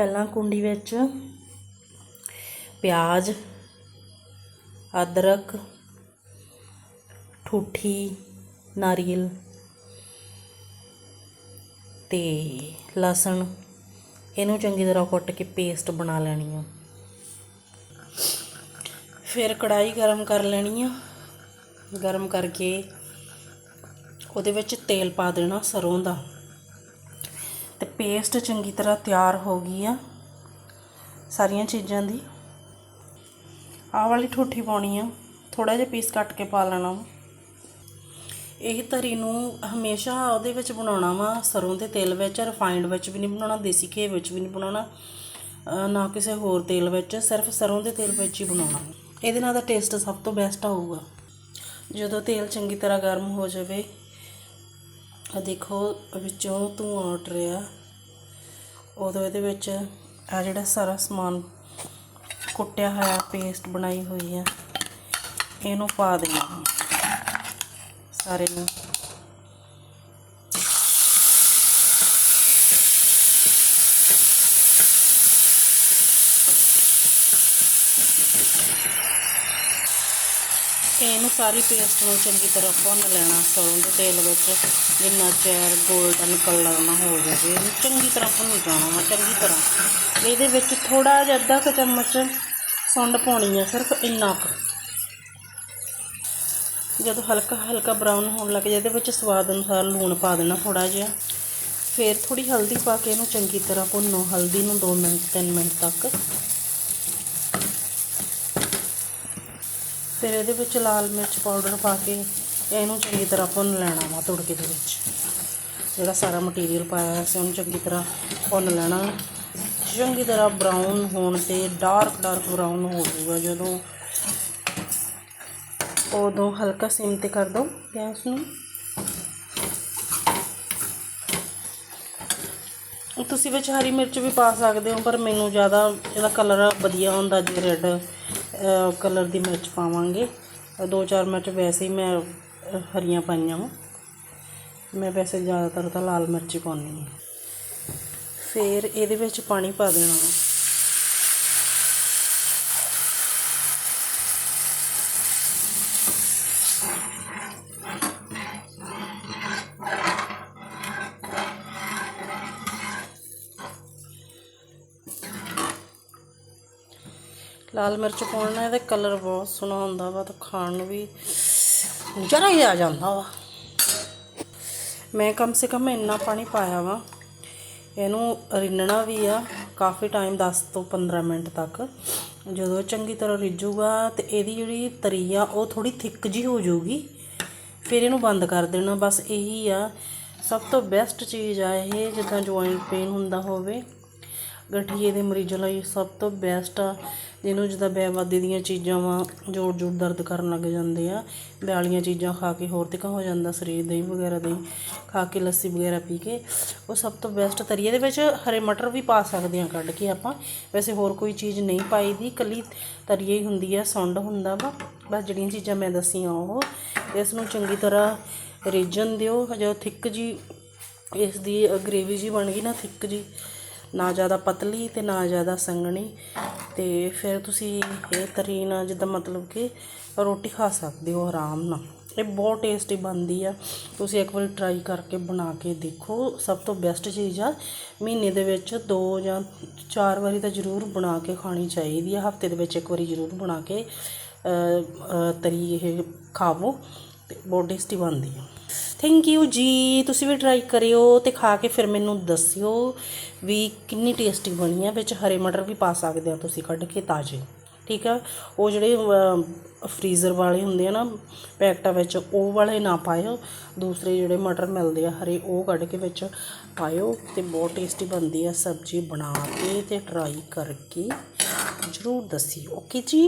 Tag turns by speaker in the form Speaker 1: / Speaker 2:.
Speaker 1: ਪਹਿਲਾਂ ਕੁੰਡੀ ਵਿੱਚ ਪਿਆਜ਼, ਅਦਰਕ, ਠੂਠੀ, ਨਾਰੀਅਲ ਤੇ ਲਸਣ। ਇਹਨੂੰ ਚੰਗੀ ਤਰ੍ਹਾਂ ਕੁੱਟ ਕੇ ਪੇਸਟ ਬਣਾ ਲੈਣੀ ਆ। ਫਿਰ ਕੜਾਈ ਗਰਮ ਕਰ ਲੈਣੀ ਆ। ਗਰਮ ਕਰਕੇ ਉਹਦੇ ਵਿੱਚ ਤੇਲ ਪਾ ਦੇਣਾ ਸਰੋਂ ਦਾ। ਪੇਸਟ ਚੰਗੀ ਤਰ੍ਹਾਂ ਤਿਆਰ ਹੋ ਗਈ ਆ ਸਾਰੀਆਂ ਚੀਜ਼ਾਂ ਦੀ। ਆਹ ਵਾਲੀ ਠੋਠੀ ਪਾਉਣੀ ਆ। ਥੋੜਾ ਜਿਹਾ ਪੀਸ ਕੱਟ ਕੇ ਪਾ ਲੈਣਾ ਵਾ। ਇਹ ਤਰੀ ਨੂੰ ਹਮੇਸ਼ਾ ਉਹਦੇ ਵਿੱਚ ਬਣਾਉਣਾ ਵਾ। ਸਰੋਂ ਦੇ ਤੇਲ ਵਿੱਚ ਰਿਫਾਈਨਡ ਵਿੱਚ ਵੀ ਨਹੀਂ ਬਣਾਉਣਾ, ਦੇਸੀ ਘੇ ਵਿੱਚ ਵੀ ਨਹੀਂ ਬਣਾਉਣਾ ਨਾ ਕਿਸੇ ਹੋਰ ਤੇਲ ਵਿੱਚ, ਸਿਰਫ ਸਰੋਂ ਦੇ ਤੇਲ ਵਿੱਚ ਹੀ ਬਣਾਉਣਾ। ਇਹਦੇ ਨਾਲ ਦਾ ਟੇਸਟ ਸਭ ਤੋਂ ਬੈਸਟ ਆਊਗਾ। ਜਦੋਂ ਤੇਲ ਚੰਗੀ ਤਰ੍ਹਾਂ ਗਰਮ ਹੋ ਜਾਵੇ ਆ ਦੇਖੋ ਵਿੱਚੋਂ ਧੂੰਆਂ ਉੱਡ ਰਿਹਾ। ਉਦੋਂ ਇਹਦੇ ਵਿੱਚ ਆ ਜਿਹੜਾ ਸਾਰਾ ਸਮਾਨ ਕੁੱਟਿਆ ਹੋਇਆ ਪੇਸਟ ਬਣਾਈ ਹੋਈ ਆ, ਇਹਨੂੰ ਪਾ ਦੇਣਾ ਸਾਰੇ ਨੂੰ। ਇਹਨੂੰ ਸਾਰੀ ਪੇਸਟ ਨੂੰ ਚੰਗੀ ਤਰ੍ਹਾਂ ਭੁੰਨ ਲੈਣਾ ਸਰੋਂ ਦੇ ਤੇਲ ਵਿੱਚ, ਜਿੰਨਾ ਚਿਰ 골ਡਨ ਕਲਰ ਨਾ ਹੋ ਜਾਵੇ, ਇਹਨੂੰ ਚੰਗੀ ਤਰ੍ਹਾਂ ਭੁੰਨ ਜਾਣਾ ਵਾ, ਚੰਗੀ ਤਰ੍ਹਾਂ। ਇਹਦੇ ਵਿੱਚ ਥੋੜਾ ਜਿਹਾ ਅੱਧਾ ਕੁ ਚਮਚ ਸੁੰਡ ਪਾਉਣੀ ਆ, ਸਿਰਫ ਇੰਨਾ ਕੁ। ਜਦੋਂ ਹਲਕਾ ਹਲਕਾ ਬਰਾਊਨ ਹੋਣ ਲੱਗ ਜਾਏ, ਇਹਦੇ ਵਿੱਚ ਸਵਾਦ ਅਨੁਸਾਰ ਲੂਣ ਪਾ ਦੇਣਾ ਥੋੜਾ ਜਿਹਾ। ਫਿਰ ਥੋੜੀ ਹਲਦੀ ਪਾ ਕੇ ਇਹਨੂੰ ਚੰਗੀ ਤਰ੍ਹਾਂ ਭੁੰਨੋ, ਹਲਦੀ ਨੂੰ 2 ਮਿੰਟ 3 ਮਿੰਟ ਤੱਕ। ਫਿਰ ਇਹਦੇ ਵਿੱਚ ਲਾਲ ਮਿਰਚ ਪਾਊਡਰ ਪਾ ਕੇ ਇਹਨੂੰ ਚੰਗੀ ਤਰ੍ਹਾਂ ਭੁੰਨ ਲੈਣਾ ਵਾ ਤੁੜਕੇ ਦੇ ਵਿੱਚ। ਜਿਹੜਾ ਸਾਰਾ ਮਟੀਰੀਅਲ ਪਾਇਆ ਹੋਇਆ ਸੀ ਉਹਨੂੰ ਚੰਗੀ ਤਰ੍ਹਾਂ ਭੁੰਨ ਲੈਣਾ। ਚੰਗੀ ਤਰ੍ਹਾਂ ਬਰਾਊਨ ਹੋਣ ਤੇ ਡਾਰਕ ਡਾਰਕ ਬਰਾਊਨ ਹੋ ਜਾਊਗਾ ਜਦੋਂ। ਉਦੋਂ ਹਲਕਾ ਸਿਮ ਤੇ ਕਰ ਦਿਓ ਗੈਸ ਨੂੰ। ਤੁਸੀਂ ਵਿੱਚ ਹਰੀ ਮਿਰਚ ਵੀ ਪਾ ਸਕਦੇ ਹੋ, ਪਰ ਮੈਨੂੰ ਜ਼ਿਆਦਾ ਇਹਦਾ ਕਲਰ ਵਧੀਆ ਹੁੰਦਾ ਜੇ ਰੈੱਡ ਕਲਰ ਦੀ ਮਿਰਚ ਪਾਵਾਂਗੇ। ਦੋ ਚਾਰ ਮਿਰਚ ਵੈਸੇ ਹੀ ਮੈਂ ਹਰੀਆਂ ਪਾਈਆਂ ਵਾ। ਮੈਂ ਵੈਸੇ ਜ਼ਿਆਦਾਤਰ ਤਾਂ ਲਾਲ ਮਿਰਚ ਹੀ ਪਾਉਂਦੀ ਹਾਂ। ਫਿਰ ਇਹਦੇ ਵਿੱਚ ਪਾਣੀ ਪਾ ਦੇਣਾ। ਲਾਲ ਮਿਰਚ ਪਾਉਣ ਨਾਲ ਇਹਦਾ ਕਲਰ ਬਹੁਤ ਸੋਹਣਾ ਹੁੰਦਾ ਵਾ, ਤਾਂ ਖਾਣ ਨੂੰ ਵੀ ਜਰਾ ਹੀ ਆ ਜਾਂਦਾ ਵਾ। ਮੈਂ ਕਮ ਸੇ ਕਮ ਇੰਨਾ ਪਾਣੀ ਪਾਇਆ ਵਾ, ਇਹਨੂੰ ਰਿੰਨਣਾ ਵੀ ਆ ਕਾਫੀ ਟਾਈਮ 10 ਤੋਂ 15 ਮਿੰਟ ਤੱਕ। ਜਦੋਂ ਚੰਗੀ ਤਰ੍ਹਾਂ ਰਿੱਝੂਗਾ ਤੇ ਇਹਦੀ ਜਿਹੜੀ ਤਰੀ ਆ, ਉਹ ਥੋੜੀ ਥਿੱਕ ਜੀ ਹੋ ਜਾਊਗੀ, ਫਿਰ ਇਹਨੂੰ ਬੰਦ ਕਰ ਦੇਣਾ। ਬਸ ਇਹੀ ਆ, ਸਭ ਤੋਂ ਬੈਸਟ ਚੀਜ਼ ਆ ਇਹ, ਜਿੱਦਾਂ ਜੁਆਇੰਟ ਪੇਨ ਹੁੰਦਾ ਹੋਵੇ। ਗਠੀਏ ਦੇ ਮਰੀਜ਼ਾਂ ਲਈ ਸਭ ਤੋਂ ਬੈਸਟ ਆ, ਜਿਹਨੂੰ ਜਿੱਦਾਂ ਬੇਵਾਦੀ ਦੀਆਂ ਚੀਜ਼ਾਂ ਵਾ ਜੋੜ ਜੋੜ ਦਰਦ ਕਰਨ ਲੱਗ ਜਾਂਦੇ ਆ। ਵਾਲੀਆਂ ਚੀਜ਼ਾਂ ਖਾ ਕੇ ਹੋਰ ਤਿਕਾ ਹੋ ਜਾਂਦਾ? ਸਰੀਰ ਦਹੀਂ ਵਗੈਰਾ ਦਹੀਂ ਖਾ ਕੇ ਲੱਸੀ ਵਗੈਰਾ ਪੀ ਕੇ। ਉਹ ਸਭ ਤੋਂ ਬੈਸਟ ਤਰੀਏ ਦੇ ਵਿੱਚ ਹਰੇ ਮਟਰ ਵੀ ਪਾ ਸਕਦੇ ਆ ਕੱਢ ਕੇ ਆਪਾਂ। ਵੈਸੇ ਹੋਰ ਕੋਈ ਚੀਜ਼ ਨਹੀਂ ਪਾਈ ਦੀ। ਕੱਲੀ ਤਰੀਏ ਹੀ ਹੁੰਦੀ ਆ, ਸੁੰਡ ਹੁੰਦਾ ਵਾ। ਬਸ ਜਿਹੜੀਆਂ ਚੀਜ਼ਾਂ ਮੈਂ ਦੱਸੀਆਂ ਉਹ। ਇਸ ਨੂੰ ਚੰਗੀ ਤਰ੍ਹਾਂ ਰਿੱਝਣ ਦਿਓ। ਜਦੋਂ ਥਿੱਕ ਜੀ, ਇਸ ਦੀ ਗ੍ਰੇਵੀ ਜੀ ਬਣ ਗਈ ਨਾ, ਥਿੱਕ ਜੀ। ਨਾ ਜ਼ਿਆਦਾ ਪਤਲੀ ਅਤੇ ਨਾ ਜ਼ਿਆਦਾ ਸੰਘਣੀ ਅਤੇ ਫਿਰ ਤੁਸੀਂ ਇਹ ਤਰੀ ਨਾਲ ਜਿੱਦਾਂ ਮਤਲਬ ਕਿ ਰੋਟੀ ਖਾ ਸਕਦੇ ਹੋ ਆਰਾਮ ਨਾਲ। ਇਹ ਬਹੁਤ ਟੇਸਟੀ ਬਣਦੀ ਆ। ਤੁਸੀਂ ਇੱਕ ਵਾਰੀ ਟਰਾਈ ਕਰਕੇ ਬਣਾ ਕੇ ਦੇਖੋ। ਸਭ ਤੋਂ ਬੈਸਟ ਚੀਜ਼ ਆ, ਮਹੀਨੇ ਦੇ ਵਿੱਚ ਦੋ ਜਾਂ ਚਾਰ ਵਾਰੀ ਤਾਂ ਜ਼ਰੂਰ ਬਣਾ ਕੇ ਖਾਣੀ ਚਾਹੀਦੀ ਆ। ਹਫ਼ਤੇ ਦੇ ਵਿੱਚ ਇੱਕ ਵਾਰੀ ਜ਼ਰੂਰ ਬਣਾ ਕੇ ਤਰੀ ਇਹ ਖਾਵੋ ਤੇ ਬਹੁਤ ਟੇਸਟੀ ਬਣਦੀ ਆ। ਥੈਂਕ ਯੂ ਜੀ ਤੁਸੀਂ ਵੀ ਟਰਾਈ ਕਰਿਓ ਤੇ ਖਾ ਕੇ ਫਿਰ ਮੈਨੂੰ ਦੱਸਿਓ ਵੀ ਕਿੰਨੀ ਟੇਸਟੀ ਬਣੀ ਆ, ਵਿੱਚ ਹਰੇ ਮਟਰ ਵੀ ਪਾ ਸਕਦੇ ਹੋ ਤੁਸੀਂ ਕੱਢ ਕੇ ਤਾਜ਼ੇ। ਠੀਕ ਆ? ਉਹ ਜਿਹੜੇ ਫਰੀਜ਼ਰ ਵਾਲੇ ਹੁੰਦੇ ਆ ਨਾ, ਪੈਕਟਾਂ ਵਿੱਚ ਉਹ ਵਾਲੇ ਨਾ ਪਾਇਓ। ਦੂਸਰੇ ਜਿਹੜੇ ਮਟਰ ਮਿਲਦੇ ਆ ਹਰੇ, ਉਹ ਕੱਢ ਕੇ ਵਿੱਚ ਪਾਇਓ ਤੇ ਬਹੁਤ ਟੇਸਟੀ ਬਣਦੀ ਆ ਸਬਜ਼ੀ ਬਣਾ ਕੇ ਤੇ ਟਰਾਈ ਕਰਕੇ ਜ਼ਰੂਰ ਦੱਸਿਓ। ਓਕੇ ਜੀ